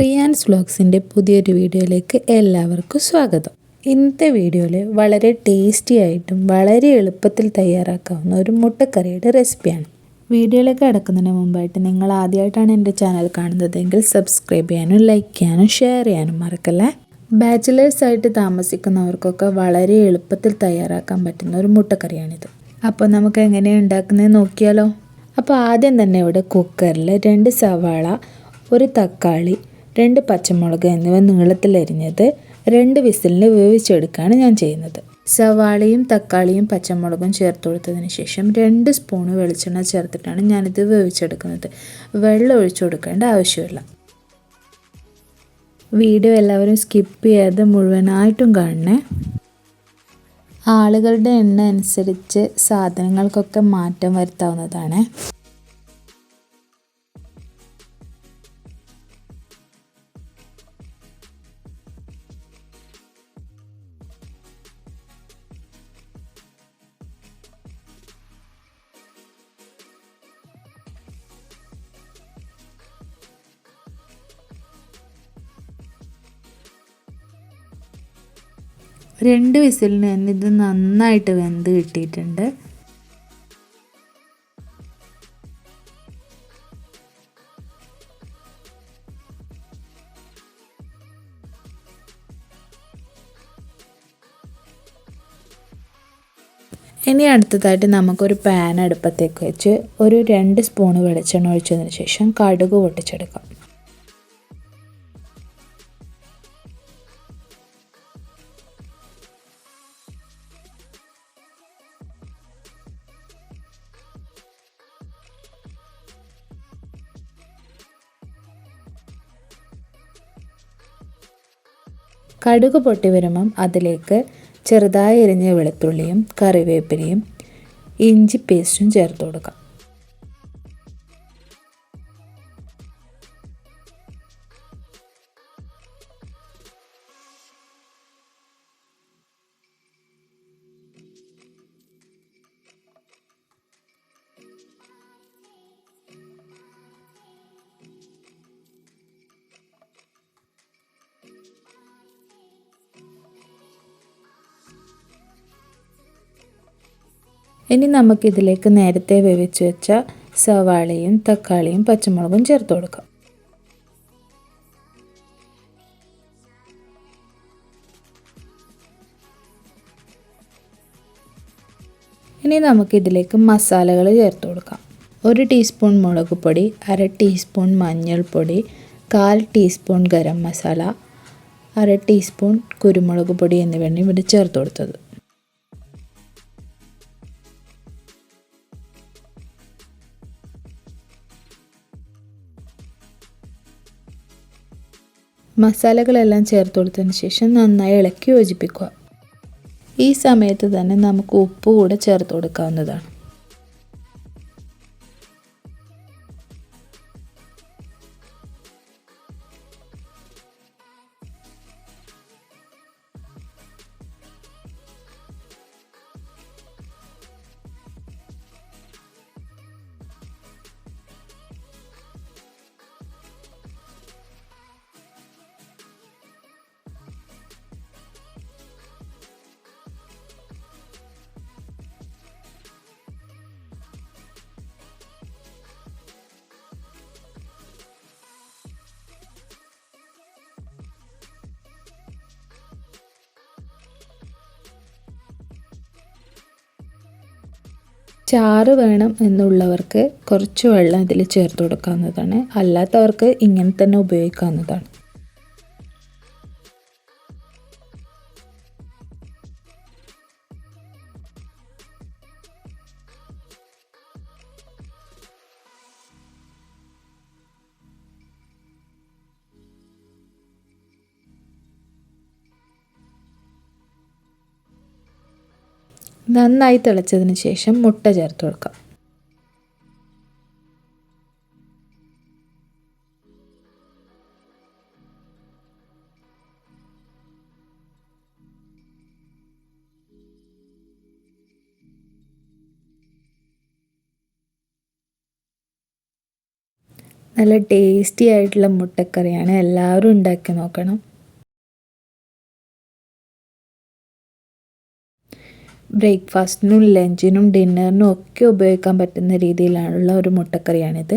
റിയാൻസ് വ്ളോഗ്സിന്റെ പുതിയൊരു വീഡിയോയിലേക്ക് എല്ലാവർക്കും സ്വാഗതം. ഇന്നത്തെ വീഡിയോയിൽ വളരെ ടേസ്റ്റി ആയിട്ടും വളരെ എളുപ്പത്തിൽ തയ്യാറാക്കാവുന്ന ഒരു മുട്ടക്കറിയുടെ റെസിപ്പിയാണ് വീഡിയോയിലേക്ക് കിടക്കുന്നതിന് മുമ്പായിട്ട് നിങ്ങൾ ആദ്യമായിട്ടാണ് എന്റെ ചാനൽ കാണുന്നതെങ്കിൽ സബ്സ്ക്രൈബ് ചെയ്യാനും ലൈക്ക് ചെയ്യാനും ഷെയർ ചെയ്യാനും മറക്കല്ലേ. ബാച്ചിലേഴ്സ് ആയിട്ട് താമസിക്കുന്നവർക്കൊക്കെ വളരെ എളുപ്പത്തിൽ തയ്യാറാക്കാൻ പറ്റുന്ന ഒരു മുട്ടക്കറിയാണിത്. അപ്പോൾ നമുക്ക് എങ്ങനെയാണ് ഉണ്ടാക്കുന്നത് നോക്കിയാലോ. അപ്പോൾ ആദ്യം തന്നെ ഇവിടെ കുക്കറിൽ രണ്ട് സവാള ഒരു തക്കാളി രണ്ട് പച്ചമുളക് എന്നിവ നീളത്തിലരിഞ്ഞത് രണ്ട് വിസിലിന് വേവിച്ചെടുക്കുകയാണ് ഞാൻ ചെയ്യുന്നത്. സവാളയും തക്കാളിയും പച്ചമുളകും ചേർത്ത് കൊടുത്തതിന് ശേഷം രണ്ട് സ്പൂണ് വെളിച്ചെണ്ണ ചേർത്തിട്ടാണ് ഞാനിത് വേവിച്ചെടുക്കുന്നത്. വെള്ളം ഒഴിച്ചു കൊടുക്കേണ്ട ആവശ്യമില്ല. വീഡിയോ എല്ലാവരും സ്കിപ്പ് ചെയ്യാതെ മുഴുവനായിട്ടും കാണണേ. ആളുകളുടെ എണ്ണ അനുസരിച്ച് സാധനങ്ങൾക്കൊക്കെ മാറ്റം വരുത്താവുന്നതാണ്. രണ്ട് വിസിലിന് തന്നെ ഇത് നന്നായിട്ട് വെന്ത് കിട്ടിയിട്ടുണ്ട്. ഇനി അടുത്തതായിട്ട് നമുക്കൊരു പാൻ അടുപ്പത്തേക്ക് വെച്ച് ഒരു രണ്ട് സ്പൂൺ വെളിച്ചെണ്ണ ഒഴിച്ചതിന് ശേഷം കടുക് പൊട്ടിച്ചെടുക്കാം. കടുക് പൊട്ടി വരുമ്പം അതിലേക്ക് ചെറുതായി എരിഞ്ഞ വെളുത്തുള്ളിയും കറിവേപ്പിലയും ഇഞ്ചി പേസ്റ്റും ചേർത്ത് കൊടുക്കാം. ഇനി നമുക്കിതിലേക്ക് നേരത്തെ വേവിച്ച് വെച്ച സവാളയും തക്കാളിയും പച്ചമുളകും ചേർത്ത് കൊടുക്കാം. ഇനി നമുക്കിതിലേക്ക് മസാലകൾ ചേർത്ത് കൊടുക്കാം. ഒരു ടീസ്പൂൺ മുളക് പൊടി അര ടീസ്പൂൺ മഞ്ഞൾപ്പൊടി കാൽ ടീസ്പൂൺ ഗരം മസാല അര ടീസ്പൂൺ കുരുമുളക് പൊടി എന്നിവയാണ് ഇവിടെ ചേർത്ത് കൊടുത്തത്. മസാലകളെല്ലാം ചേർത്ത് കൊടുത്തതിന് ശേഷം നന്നായി ഇളക്കി യോജിപ്പിക്കുക. ഈ സമയത്ത് തന്നെ നമുക്ക് ഉപ്പ് കൂടെ ചേർത്ത് കൊടുക്കാവുന്നതാണ്. ചാറ് വേണം എന്നുള്ളവർക്ക് കുറച്ച് വെള്ളം ഇതിൽ ചേർത്ത് കൊടുക്കാവുന്നതാണ്. അല്ലാത്തവർക്ക് ഇങ്ങനെ തന്നെ ഉപയോഗിക്കാവുന്നതാണ്. നന്നായി തിളച്ചതിന് ശേഷം മുട്ട ചേർത്ത് കൊടുക്കാം. നല്ല ടേസ്റ്റി ആയിട്ടുള്ള മുട്ടക്കറിയാണ് എല്ലാവരും ഉണ്ടാക്കി നോക്കണം. ബ്രേക്ക്ഫാസ്റ്റിനും ലഞ്ചിനും ഡിന്നറിനും ഒക്കെ ഉപയോഗിക്കാൻ പറ്റുന്ന രീതിയിലുള്ള ഒരു മുട്ടക്കറിയാണിത്.